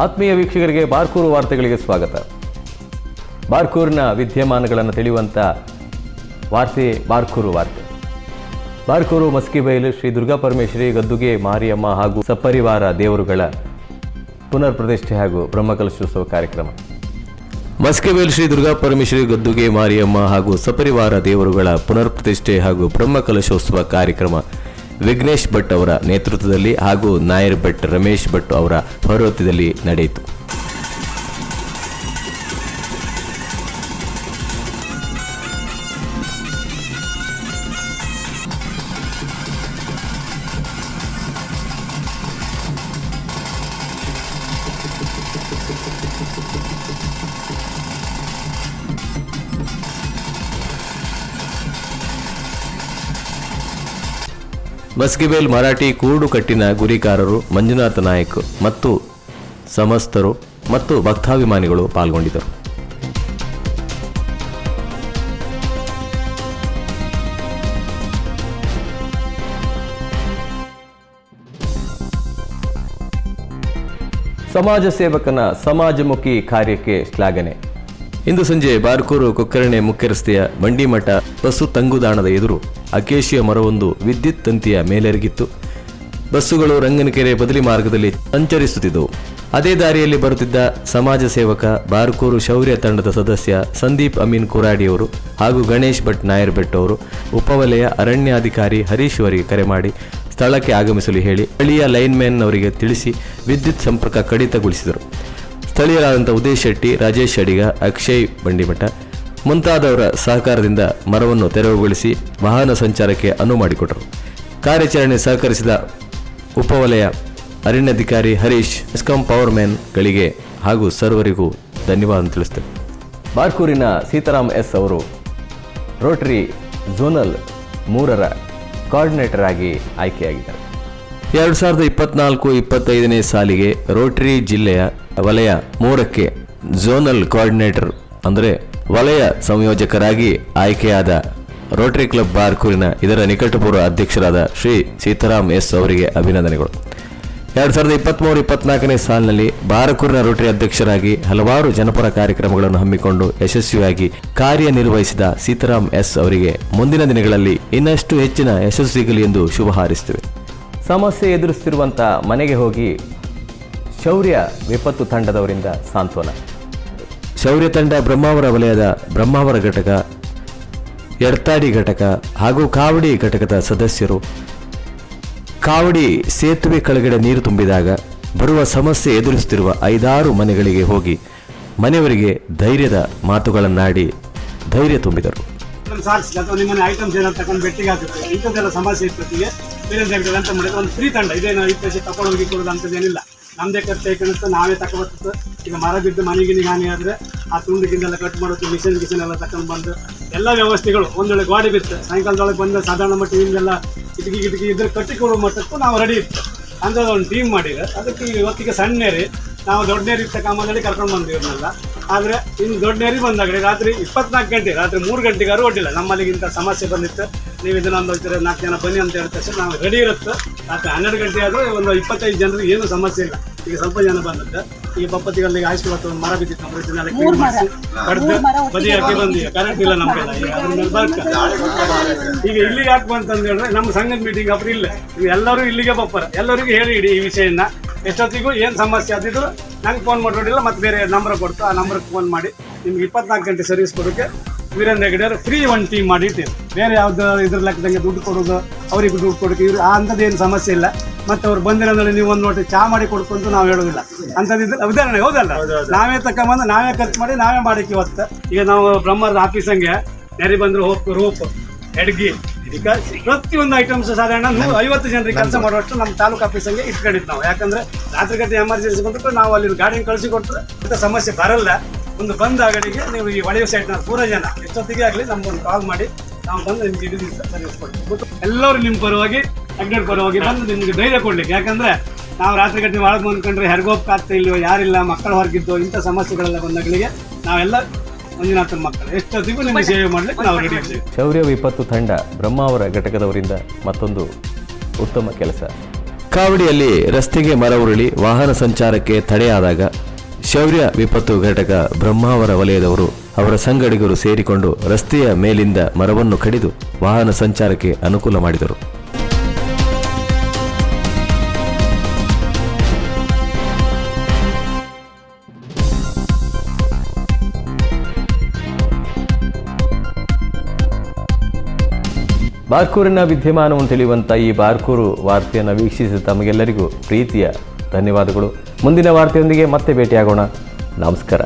ಆತ್ಮೀಯ ವೀಕ್ಷಕರಿಗೆ ಬಾರ್ಕೂರು ವಾರ್ತೆಗಳಿಗೆ ಸ್ವಾಗತ. ಬಾರ್ಕೂರಿನ ವಿದ್ಯಮಾನಗಳನ್ನು ತಿಳಿಯುವಂಥ ವಾರ್ತೆ, ಬಾರ್ಕೂರು ವಾರ್ತೆ. ಬಾರ್ಕೂರು ಮಸ್ಕಿಬೈಲು ಶ್ರೀ ದುರ್ಗಾ ಪರಮೇಶ್ವರಿ, ಗದ್ದುಗೆ ಮಾರಿಯಮ್ಮ ಹಾಗೂ ಸಪರಿವಾರ ದೇವರುಗಳ ಪುನರ್ ಪ್ರತಿಷ್ಠೆ ಹಾಗೂ ಬ್ರಹ್ಮಕಲಶೋತ್ಸವ ಕಾರ್ಯಕ್ರಮ. ಮಸ್ಕಿಬೈಲ್ ಶ್ರೀ ದುರ್ಗಾ ಪರಮೇಶ್ವರಿ, ಗದ್ದುಗೆ ಮಾರಿಯಮ್ಮ ಹಾಗೂ ಸಪರಿವಾರ ದೇವರುಗಳ ಪುನರ್ ಪ್ರತಿಷ್ಠೆ ಹಾಗೂ ಬ್ರಹ್ಮಕಲಶೋತ್ಸವ ಕಾರ್ಯಕ್ರಮ ವಿಘ್ನೇಶ್ ಭಟ್ ಅವರ ನೇತೃತ್ವದಲ್ಲಿ ಹಾಗೂ ನಾಯರ್ ಭಟ್ ರಮೇಶ್ ಭಟ್ ಅವರ ಪೌರೋತ್ಯದಲ್ಲಿ ನಡೆಯಿತು. ಮಸ್ಕಿಬೇಲ್ ಮರಾಠಿ ಕೂಡುಕಟ್ಟಿನ ಗುರಿಕಾರರು ಮಂಜುನಾಥ ನಾಯಕ್ ಮತ್ತು ಸಮಸ್ತರು ಮತ್ತು ಭಕ್ತಾಭಿಮಾನಿಗಳು ಪಾಲ್ಗೊಂಡಿದ್ದರು. ಸಮಾಜ ಸೇವಕನ ಸಮಾಜಮುಖಿ ಕಾರ್ಯಕ್ಕೆ ಶ್ಲಾಘನೆ. ಇಂದು ಸಂಜೆ ಬಾರ್ಕೂರು ಕೊಕ್ಕರಣೆ ಮುಖ್ಯ ರಸ್ತೆಯ ಬಂಡಿಮಠ ಬಸ್ಸು ತಂಗುದಾಣದ ಎದುರು ಅಕೇಶಿಯ ಮರವೊಂದು ವಿದ್ಯುತ್ ತಂತಿಯ ಮೇಲೆರಗಿತ್ತು. ಬಸ್ಸುಗಳು ರಂಗನಕೆರೆ ಬದಲಿ ಮಾರ್ಗದಲ್ಲಿ ಸಂಚರಿಸುತ್ತಿದ್ದವು. ಅದೇ ದಾರಿಯಲ್ಲಿ ಬರುತ್ತಿದ್ದ ಸಮಾಜ ಸೇವಕ ಬಾರ್ಕೂರು ಶೌರ್ಯ ತಂಡದ ಸದಸ್ಯ ಸಂದೀಪ್ ಅಮೀನ್ ಕುರಾಡಿಯವರು ಹಾಗೂ ಗಣೇಶ್ ಭಟ್ ನಾಯರ್ ಭಟ್ ಅವರು ಉಪವಲಯ ಅರಣ್ಯಾಧಿಕಾರಿ ಹರೀಶ್ ಅವರಿಗೆ ಕರೆ ಮಾಡಿ ಸ್ಥಳಕ್ಕೆ ಆಗಮಿಸಲು ಹೇಳಿ, ಸ್ಥಳೀಯ ಲೈನ್ಮ್ಯಾನ್ ಅವರಿಗೆ ತಿಳಿಸಿ ವಿದ್ಯುತ್ ಸಂಪರ್ಕ ಕಡಿತಗೊಳಿಸಿದರು. ಸ್ಥಳೀಯರಾದಂಥ ಉದಯ್ ಶೆಟ್ಟಿ, ರಾಜೇಶ್ ಅಡಿಗ, ಅಕ್ಷಯ್ ಬಂಡಿಮಠ ಮುಂತಾದವರ ಸಹಕಾರದಿಂದ ಮರವನ್ನು ತೆರವುಗೊಳಿಸಿ ವಾಹನ ಸಂಚಾರಕ್ಕೆ ಅನುವು ಮಾಡಿಕೊಟ್ಟರು. ಕಾರ್ಯಾಚರಣೆ ಸಹಕರಿಸಿದ ಉಪವಲಯ ಅರಣ್ಯಾಧಿಕಾರಿ ಹರೀಶ್, ಎಸ್ಕಾಂ ಪವರ್ ಗಳಿಗೆ ಹಾಗೂ ಸರ್ವರಿಗೂ ಧನ್ಯವಾದ ತಿಳಿಸ್ತೇವೆ ಬಾರ್ಕೂರಿನ ಸೀತಾರಾಮ್ ಎಸ್ ಅವರು ರೋಟರಿ ಝೋನಲ್ ಮೂರರ ಕೋಆರ್ಡಿನೇಟರ್ ಆಗಿ ಆಯ್ಕೆಯಾಗಿದ್ದಾರೆ. ಎರಡು ಸಾವಿರದ ಇಪ್ಪತ್ನಾಲ್ಕು ಇಪ್ಪತ್ತೈದನೇ ಸಾಲಿಗೆ ರೋಟರಿ ಜಿಲ್ಲೆಯ ವಲಯ ಮೂರಕ್ಕೆ ಝೋನಲ್ ಕೋಆರ್ಡಿನೇಟರ್ ಅಂದರೆ ವಲಯ ಸಂಯೋಜಕರಾಗಿ ಆಯ್ಕೆಯಾದ ರೋಟರಿ ಕ್ಲಬ್ ಬಾರ್ಕೂರಿನ ಇದರ ನಿಕಟಪೂರ್ವ ಅಧ್ಯಕ್ಷರಾದ ಶ್ರೀ ಸೀತಾರಾಮ್ ಎಸ್ ಅವರಿಗೆ ಅಭಿನಂದನೆಗಳು. ಎರಡು ಸಾವಿರದ ಇಪ್ಪತ್ತ್ಮೂರು ಇಪ್ಪತ್ನಾಲ್ಕನೇ ಸಾಲಿನಲ್ಲಿ ಬಾರಕೂರಿನ ರೋಟರಿ ಅಧ್ಯಕ್ಷರಾಗಿ ಹಲವಾರು ಜನಪರ ಕಾರ್ಯಕ್ರಮಗಳನ್ನು ಹಮ್ಮಿಕೊಂಡು ಯಶಸ್ವಿಯಾಗಿ ಕಾರ್ಯನಿರ್ವಹಿಸಿದ ಸೀತಾರಾಮ್ ಎಸ್ ಅವರಿಗೆ ಮುಂದಿನ ದಿನಗಳಲ್ಲಿ ಇನ್ನಷ್ಟು ಹೆಚ್ಚಿನ ಯಶಸ್ಸು ಸಿಗಲಿ ಎಂದು ಶುಭ ಹಾರೈಸುತ್ತೇವೆ. ಸಮಸ್ಯೆ ಎದುರಿಸ್ತಿರುವಂಥ ಮನೆಗೆ ಹೋಗಿ ಶೌರ್ಯ ವಿಪತ್ತು ತಂಡದವರಿಂದ ಸಾಂತ್ವನ. ಶೌರ್ಯ ತಂಡ ಬ್ರಹ್ಮಾವರ ವಲಯದ ಬ್ರಹ್ಮಾವರ ಘಟಕ ಎಡ್ತಾಡಿ ಘಟಕ ಹಾಗೂ ಕಾವಡಿ ಘಟಕದ ಸದಸ್ಯರು. ಕಾವಡಿ ಸೇತುವೆ ಕೆಳಗಡೆ ನೀರು ತುಂಬಿದಾಗ ಬರುವ ಸಮಸ್ಯೆ ಎದುರಿಸುತ್ತಿರುವ ಐದಾರು ಮನೆಗಳಿಗೆ ಹೋಗಿ ಮನೆಯವರಿಗೆ ಧೈರ್ಯದ ಮಾತುಗಳನ್ನಾಡಿ ಧೈರ್ಯ ತುಂಬಿದರು. ಅದನ್ನು ಸಾರಿಸಿ ಅಥವಾ ನಿಮ್ಮನೆ ಐಟಮ್ಸ್ ಏನಾದ್ರು ತಗೊಂಡು ಬೆಟ್ಟಿಗೆ ಹಾಕುತ್ತೆ ಇಂಥದ್ದೆಲ್ಲ ಸಮಸ್ಯೆ ಇರ್ತದೆ ಬೇರೆ ಜಾಗದಲ್ಲಿ ಅಂತ ಮಾಡಿದ್ರೆ. ಒಂದು ಫ್ರೀ ತಂಡ. ಇದೇನು ಈ ಪೈಸೆ ತಗೊಂಡು ಹೋಗಿ ಕೊಡೋದು ಅಂತದೇನಿಲ್ಲ ನಮ್ಮದೇ ಖರ್ಚು ಐಕಣಿಸ್ತು ನಾವೇ ತಗೊಬರ್ತದೆ ಈಗ ಮರ ಬಿದ್ದು ಮನೆಗಿನ ಹಾನಿ ಆದರೆ ಆ ತುಂಡು ಗಿಂಡೆಲ್ಲ ಕಟ್ ಮಾಡೋದು ಮಿಷನ್ ಗಿಷನ್ ಎಲ್ಲ ತಗೊಂಡು ಬಂದು ಎಲ್ಲ ವ್ಯವಸ್ಥೆಗಳು ಒಂದೊಳ್ಳೆ ಗಾಡಿ ಬಿತ್ತು. ಸಾಯಂಕಾಲದೊಳಗೆ ಬಂದ ಸಾಧಾರಣ ಮಟ್ಟಿಗೆ ಹಿಂಗೆಲ್ಲ ಕಿಟಕಿ ಕಿಟಕಿ ಇದ್ರೆ ಕಟ್ಟಿಕೊಡುವ ಮಟ್ಟಕ್ಕೂ ನಾವು ರೆಡಿ ಇತ್ತು. ಅಂದ್ರೆ ಒಂದು ಟೀಮ್ ಮಾಡಿದ್ರೆ. ಅದಕ್ಕೆ ಇವತ್ತಿಗೆ ಸಣ್ಣೇರಿ. ನಾವು ದೊಡ್ಡ ನೇರಿ ಇತ್ತ ಕಾಮದಲ್ಲಿ ಕರ್ಕೊಂಡು ಬಂದಿವ್ರನ್ನೆಲ್ಲ ಆದರೆ ಇನ್ನು ದೊಡ್ಡ ನೆರಿ ಬಂದಾಗ ರಾತ್ರಿ ಇಪ್ಪತ್ನಾಲ್ಕು ಗಂಟೆ ರಾತ್ರಿ ಮೂರು ಗಂಟೆಗಾರು ಒಡ್ಡಿಲ್ಲ ನಮ್ಮಲ್ಲಿಗೆ ಇಂಥ ಸಮಸ್ಯೆ ಬಂದಿತ್ತು. ನೀವು ಇದನ್ನ ಒಂದು ಹೋಗ್ತೀರ ನಾಲ್ಕು ಜನ ಬನ್ನಿ ಅಂತ ಹೇಳಿದ ತಕ್ಷಣ ನಾವು ರೆಡಿ ಇರುತ್ತೆ. ರಾತ್ರಿ ಹನ್ನೆರಡು ಗಂಟೆ ಆದರೂ ಒಂದು ಇಪ್ಪತ್ತೈದು ಜನರಿಗೆ ಏನು ಸಮಸ್ಯೆ ಇಲ್ಲ. ಈಗ ಸ್ವಲ್ಪ ಜನ ಬಂದದ್ದು. ಈಗ ಬಪ್ಪತ್ತಿಗಲ್ಲಿಗೆ ಇವತ್ತು ಒಂದು ಮರ ಬಿದ್ದಿತ್ತು. ನಮ್ಮ ಕ್ಲೀನ್ ಮಾಡಿಸಿ ಕಡ್ದು ಬದಿ ಹಾಕಿ ಬಂದಿದೆ ಕರೆಂಟ್ ಇಲ್ಲ ನಮಗೆಲ್ಲ. ಈಗ ಅದ್ರ ಮೇಲೆ ಬರ್ಕ. ಈಗ ಇಲ್ಲಿಗೆ ಯಾಕೆ ಬಂತಂದು ಹೇಳಿದ್ರೆ ನಮ್ಮ ಸಂಘದ ಮೀಟಿಂಗ್ ಅಪ್ರ ಇಲ್ಲ. ನೀವು ಎಲ್ಲರೂ ಇಲ್ಲಿಗೆ ಬಪ್ಪರ. ಎಲ್ಲರಿಗೂ ಹೇಳಿ ಇಡಿ ಈ ವಿಷಯನ. ಎಷ್ಟೊತ್ತಿಗೂ ಏನು ಸಮಸ್ಯೆ ಆದಿದ್ರು ನಂಗೆ ಫೋನ್ ಮಾಡಿರೋಡಿಲ್ಲ ಮತ್ತೆ ಬೇರೆ ನಂಬರ್ ಕೊಡ್ತು. ಆ ನಂಬರ್ಗೆ ಫೋನ್ ಮಾಡಿ ನಿಮ್ಗೆ ಇಪ್ಪತ್ನಾಲ್ಕು ಗಂಟೆ ಸರ್ವಿಸ್ ಕೊಡೋಕೆ ವೀರೇಂದ್ರ ಹೆಗಡೆಯವರು ಫ್ರೀ ಒಂದು ಟೀಮ್ ಮಾಡಿ ಇಟ್ಟಿರು ಬೇರೆ ಯಾವ್ದು ಇದ್ರ ಲೆಕ್ಕದಂಗೆ ದುಡ್ಡು ಕೊಡೋದು ಅವರಿಗೆ ದುಡ್ಡು ಕೊಡೋಕೆ ಇವ್ರು ಆ ಅಂಥದ್ದೇನು ಸಮಸ್ಯೆ ಇಲ್ಲ. ಮತ್ತೆ ಅವ್ರು ಬಂದಿರೋದ್ರಲ್ಲಿ ನೀವು ಒಂದು ನೋಡಿ ಚಾ ಮಾಡಿ ಕೊಡ್ಕೊಂತ ನಾವು ಹೇಳೋದಿಲ್ಲ. ಅಂಥದ್ದು ಉದಾಹರಣೆ ಹೌದಲ್ಲ ನಾವೇ ತಕೊಂಬಂದು ನಾವೇ ಖರ್ಚು ಮಾಡಿ ನಾವೇ ಮಾಡಕ್ಕೆ ಇವತ್ತು. ಈಗ ನಾವು ಬ್ರಹ್ಮದ ಆಫೀಸಂಗೆ ನೆರೆ ಬಂದರು ಹೋಪ್ ರೂಪ್ ಎಡ್ಗಿ ಈಗ ಪ್ರತಿಯೊಂದು ಐಟಮ್ಸ್ ಸಾಧಾರಣ ನೂರ ಐವತ್ತು ಜನರಿಗೆ ಕೆಲಸ ಮಾಡುವಷ್ಟು ನಮ್ಮ ತಾಲೂಕು ಆಫೀಸಂಗೆ ಇಟ್ಕೊಂಡಿದ್ದು ನಾವು. ಯಾಕಂದ್ರೆ ರಾತ್ರಿ ಗಂಟೆ ಎಮರ್ಜೆನ್ಸಿ ಬಂದ್ಬಿಟ್ಟು ನಾವು ಅಲ್ಲಿ ಗಾಡಿನ ಕಳಿಸಿ ಕೊಟ್ಟರೆ ಇಂಥ ಸಮಸ್ಯೆ ಬರಲ್ಲ. ಒಂದು ಬಂದ ಅಗಡಿಗೆ ನೀವು ಈ ಒಡೆಯ ಸೈಟ್ನ ಪೂರ ಜನ ಎಷ್ಟೊತ್ತಿಗೆ ಆಗಲಿ ನಮ್ಗೊಂದು ಕಾಲ್ ಮಾಡಿ ನಾವು ಬಂದು ನಿಮ್ಗೆ ಇಡೀ ದಿವಸ ಸರ್ವಿಸ್ ಕೊಡ್ತೀವಿ. ಎಲ್ಲರೂ ನಿಮ್ಮ ಪರವಾಗಿ ಅಗ್ನೇಟ್ ಪರವಾಗಿ ಬಂದು ನಿಮ್ಗೆ ಧೈರ್ಯ ಕೊಡ್ಲಿಕ್ಕೆ. ಯಾಕಂದ್ರೆ ನಾವು ರಾತ್ರಿ ಗಂಟೆ ಒಳಗೆ ಬಂದ್ಕೊಂಡ್ರೆ ಹೆರ್ಗೋಪ್ ಆಗ್ತಾ ಇಲ್ಲೋ ಯಾರಿಲ್ಲ ಮಕ್ಕಳ ಹೊರಗಿದ್ದು ಇಂಥ ಸಮಸ್ಯೆಗಳೆಲ್ಲ ಬಂದಾಗಲಿಗೆ ನಾವೆಲ್ಲ ಮಂಜುನಾಥನ ಮಕ್ಕಳು. ಎಷ್ಟೊತ್ತಿಗೂ ನಿಮ್ಗೆ ಸೇವೆ ಮಾಡ್ಲಿಕ್ಕೆ ನಾವು ರೆಡಿ ಇದ್ದೀವಿ. ಶೌರ್ಯ ವಿಪತ್ತು ತಂಡ ಬ್ರಹ್ಮಾವರ ಘಟಕದವರಿಂದ ಮತ್ತೊಂದು ಉತ್ತಮ ಕೆಲಸ. ಕಾವಡಿಯಲ್ಲಿ ರಸ್ತೆಗೆ ಮರ ಉರುಳಿ ವಾಹನ ಸಂಚಾರಕ್ಕೆ ತಡೆಯಾದಾಗ ಶೌರ್ಯ ವಿಪತ್ತು ಘಟಕ ಬ್ರಹ್ಮಾವರ ವಲಯದವರು ಅವರ ಸಂಗಡಿಗರು ಸೇರಿಕೊಂಡು ರಸ್ತೆಯ ಮೇಲಿಂದ ಮರವನ್ನು ಕಡಿದು ವಾಹನ ಸಂಚಾರಕ್ಕೆ ಅನುಕೂಲ ಮಾಡಿದರು. ಬಾರ್ಕೂರಿನ ವಿದ್ಯಮಾನವನ್ನು ತಿಳಿಯುವಂಥ ಈ ಬಾರ್ಕೂರು ವಾರ್ತೆಯನ್ನು ವೀಕ್ಷಿಸಿದ ತಮಗೆಲ್ಲರಿಗೂ ಪ್ರೀತಿಯ ಧನ್ಯವಾದಗಳು. ಮುಂದಿನ ವಾರ್ತೆಯೊಂದಿಗೆ ಮತ್ತೆ ಭೇಟಿಯಾಗೋಣ. ನಮಸ್ಕಾರ.